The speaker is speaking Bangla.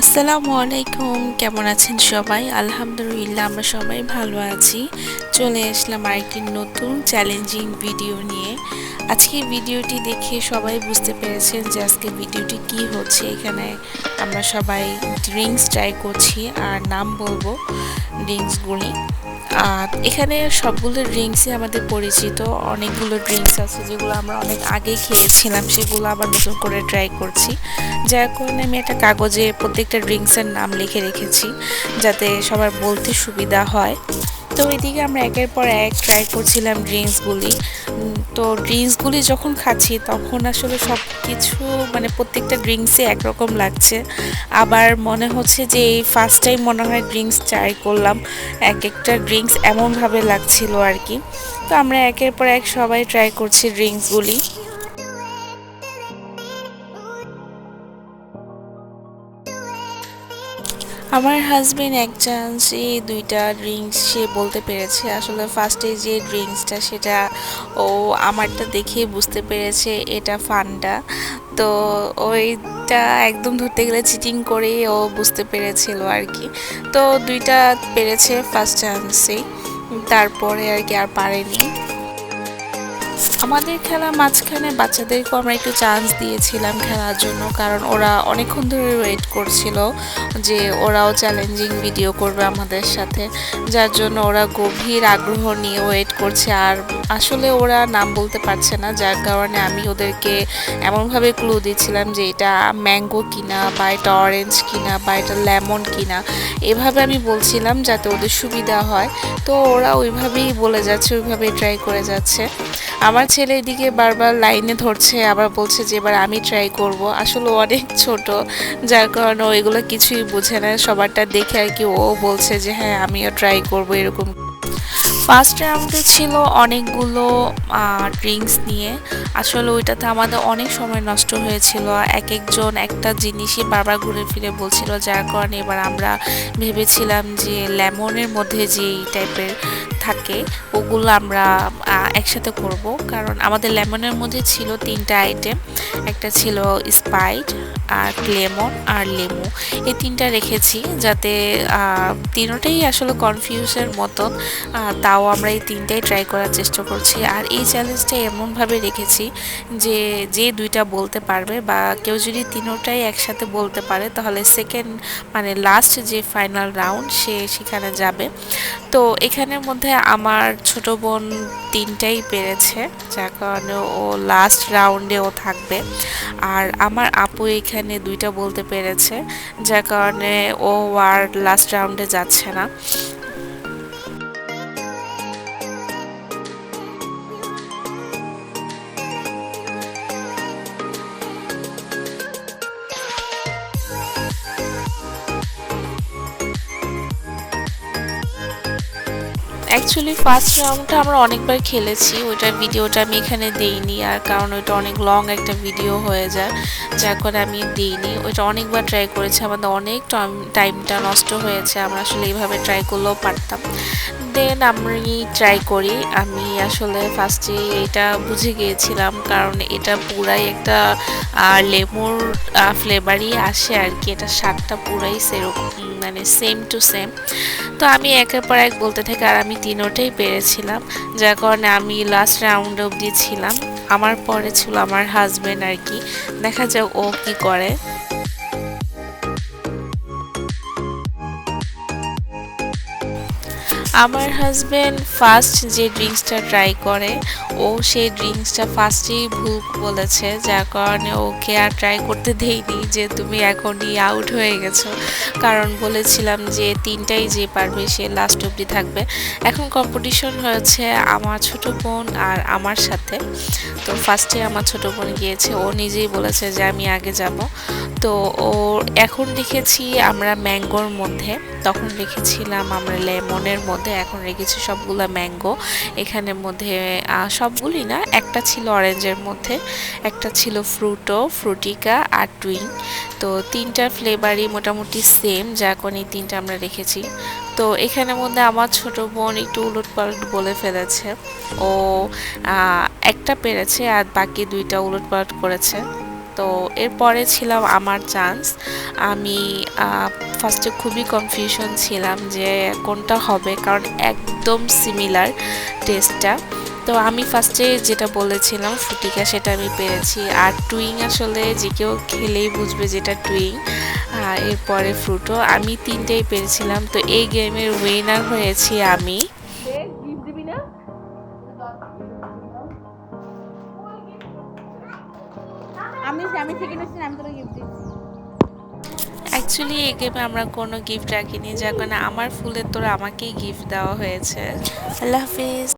আসসালামু আলাইকুম। কেমন আছেন সবাই? আলহামদুলিল্লাহ, আমরা সবাই ভালো আছি। চলে আসলাম আরেকটি নতুন চ্যালেঞ্জিং ভিডিও নিয়ে। আজকে ভিডিওটি দেখে সবাই বুঝতে পেরেছেন যে আজকে ভিডিওটি কি হচ্ছে। এখানে আমরা সবাই ড্রিঙ্কস ট্রাই করছি, আর নাম বলব ড্রিঙ্কসগুলি এখানে সবগুলো ড্রিঙ্কসই আমাদের পরিচিত। অনেকগুলো ড্রিঙ্কস আছে যেগুলো আমরা অনেক আগে খেয়েছিলাম, সেগুলো আবার নতুন করে ট্রাই করছি। যার কারণে আমি একটা কাগজে প্রত্যেকটা ড্রিঙ্কসের নাম লিখে রেখেছি, যাতে সবার বলতে সুবিধা হয়। তো এদিকে আমরা একের পর এক ট্রাই করছিলাম ড্রিঙ্কসগুলি তো ড্রিঙ্কসগুলি যখন খাচ্ছি, তখন আসলে সব কিছু মানে প্রত্যেকটা ড্রিঙ্কসই একরকম লাগছে। আবার মনে হচ্ছে যে এই ফার্স্ট টাইম মনে হয় ড্রিঙ্কস ট্রাই করলাম। এক একটা ড্রিঙ্কস এমনভাবে লাগছিল আর কি। তো আমরা একের পর এক সবাই ট্রাই করছি ড্রিঙ্কসগুলি আমার হাজবেন্ড এক চান্সে দুইটা ড্রিঙ্কস সে বলতে পেরেছে। আসলে ফার্স্টে যে ড্রিঙ্কসটা সেটা ও আমারটা দেখে বুঝতে পেরেছে, এটা ফান্ডা তো ওইটা একদম ধরতে গেলে চিটিং করে ও বুঝতে পেরেছিল আর কি। তো দুইটা পেরেছে ফার্স্ট চান্সেই তারপরে আর কি আর পারেনি। আমাদের খেলা মাঝখানে বাচ্চাদেরকেও আমরা একটু চান্স দিয়েছিলাম খেলার জন্য, কারণ ওরা অনেকক্ষণ ধরে ওয়েট করছিল যে ওরাও চ্যালেঞ্জিং ভিডিও করবে আমাদের সাথে। যার জন্য ওরা গভীর আগ্রহ নিয়ে ওয়েট করছে আর আসলে ওরা নাম বলতে পারছে না, যার কারণে আমি ওদেরকে এমনভাবে ক্লু দিচ্ছিলাম যে এটা ম্যাঙ্গো কিনা বা এটা অরেঞ্জ কিনা বা এটা লেমন কিনা। এভাবে আমি বলছিলাম যাতে ওদের সুবিধা হয়। তো ওরা ওইভাবেই বলে যাচ্ছে ওইভাবেই ট্রাই করে যাচ্ছে। আমার ছেলে এদিকে বারবার লাইনে ধরছে, আবার বলছে যে এবার আমি ট্রাই করব। আসলে অনেক ছোট, যার কারণে ওইগুলো কিছুই বুঝে না। সবারটা দেখে আর কি ও বলছে যে হ্যাঁ আমিও ট্রাই করব এরকম। ফার্স্ট রাউন্ডে ছিল অনেকগুলো ড্রিঙ্কস নিয়ে। আসলে ওইটাতে আমাদের অনেক সময় নষ্ট হয়েছিল। এক একজন একটা জিনিসই বারবার ঘুরে ফিরে বলছিল, যার কারণে এবার আমরা ভেবেছিলাম যে লেমনের মধ্যে যেই টাইপের থাকে, ওগুলো আমরা একসাথে করব। কারণ আমাদের লেমনের মধ্যে ছিল তিনটা আইটেম একটা ছিল স্পাইট আর লেমন আর লেমু এই তিনটা রেখেছি যাতে তিনোটাই আসলে কনফিউজের মতন তাও আমরা এই তিনটাই ট্রাই করার চেষ্টা করছি। আর এই চ্যালেঞ্জটা এমনভাবে রেখেছি যে যে দুইটা বলতে পারবে বা কেউ যদি তিনোটাই একসাথে বলতে পারে, তাহলে সেকেন্ড মানে লাস্ট যে ফাইনাল রাউন্ড সে সেখানে যাবে। তো এখানের মধ্যে আমার ছোট বোন তিনটাই পেরেছে, যার কারণে ও লাস্ট রাউন্ডেও থাকবে। আর আমার আপু এখানে দুইটা বলতে পেরেছে যার কারণে ও আর লাস্ট রাউন্ডে যাচ্ছে না। অ্যাকচুয়ালি ফার্স্ট রাউন্ডটা আমরা অনেকবার খেলেছি। ওইটার ভিডিওটা আমি এখানে দিইনি, আর কারণ ওইটা অনেক লং একটা ভিডিও হয়ে যায়, যার করে আমি দিইনি। ওইটা অনেকবার ট্রাই করেছি, আমাদের অনেক টাইমটা নষ্ট হয়েছে, আমরা আসলে এইভাবে ট্রাই করলেও পারতাম। দেন আমি ট্রাই করি, আমি আসলে ফার্স্টে এটা বুঝে গিয়েছিলাম, কারণ এটা পুরাই একটা লেমুর ফ্লেভারই আসে আর কি, এটা স্বাদটা পুরাই সেরকম মানে সেম টু সেম তো আমি একের পর এক বলতে থাকি, আর আমি তিনোটাই পেরেছিলাম। যার কারণে আমি লাস্ট রাউন্ড অবধি ছিলাম। আমার পরে ছিল আমার হাজব্যান্ড আর কি। দেখা যাক ও কি করে। আমার হাজব্যান্ড ফার্স্ট যে ড্রিঙ্কসটা ট্রাই করে, ও সেই ড্রিঙ্কসটা ফার্স্টেই ভুল বলেছে, যার কারণে ওকে আর ট্রাই করতে দেইনি, যে তুমি এখনই আউট হয়ে গেছো। কারণ বলেছিলাম যে তিনটাই যে পারবে সে লাস্ট অবধি থাকবে। এখন কম্পিটিশন হয়েছে আমার ছোট বোন আর আমার সাথে। তো ফার্স্টে আমার ছোট বোন গিয়েছে, ও নিজেই বলেছে যে আমি আগে যাব। তো ও, এখন দেখেছি আমরা ম্যাঙ্গোর মধ্যে তখন রেখেছিলাম আমরা লেমনের মধ্যে, এখন রেখেছি সবগুলো ম্যাঙ্গো। এখানের মধ্যে সবগুলি না, একটা ছিল অরেঞ্জের মধ্যে, একটা ছিল ফ্রুটো, ফ্রুটিকা আর টুইন। তো তিনটা ফ্লেভারই মোটামুটি সেম যা কোন এই তিনটা আমরা রেখেছি। তো এখানের মধ্যে আমার ছোট বোন একটু উলট পালট বলে ফেলেছে। ও একটা পেরেছে আর বাকি দুইটা উলট পালট করেছে। তো এরপরে ছিলাম আমার চান্স আমি ফার্স্টে খুবই কনফিউশন ছিলাম যে কোনটা হবে, কারণ একদম সিমিলার টেস্টটা তো আমি ফার্স্টে যেটা বলেছিলাম ফুটিকা সেটা আমি পেয়েছি আর টুইং আসলে যে কেউ খেলেই বুঝবে যেটা টুইং এরপরে ফ্রুটো আমি তিনটেই পেরেছিলাম। তো এই গেমের উইনার হয়েছি আমি। আমি আমি সেকেন্ড হচ্ছি আমি তোকে গিফট দিচ্ছি। অ্যাকচুয়ালি এই গেমে আমরা কোনো গিফট রাখিনি যার কারণে আমার ফুলের তোরা আমাকেই গিফট দেওয়া হয়েছে। আল্লাহ হাফিজ।